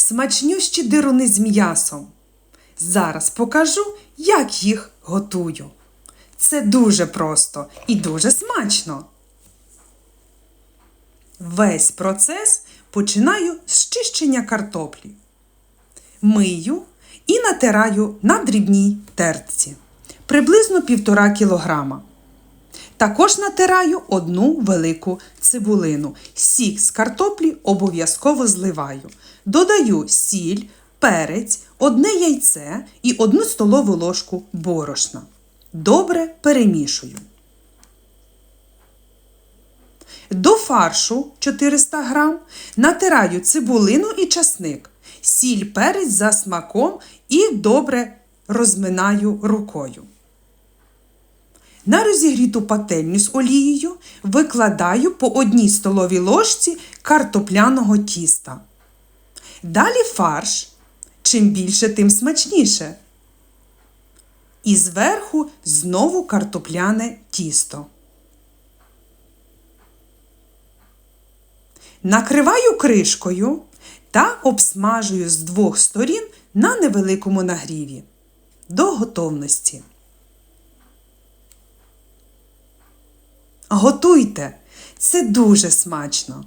смачнющі дируни з м'ясом. Зараз покажу, як їх готую. Це дуже просто і дуже смачно. Весь процес починаю з чищення картоплі. Мию і натираю на дрібній тертці приблизно півтора кілограма. Також натираю одну велику цибулину. Сік з картоплі обов'язково зливаю. Додаю сіль, перець, одне яйце і одну столову ложку борошна. Добре перемішую. До фаршу 400 грам натираю цибулину і часник, сіль перець за смаком і добре розминаю рукою. На розігріту пательню з олією викладаю по одній столовій ложці картопляного тіста. Далі фарш. Чим більше, тим смачніше. І зверху знову картопляне тісто. Накриваю кришкою та обсмажую з двох сторін на невеликому нагріві. До готовності. Готуйте! Це дуже смачно!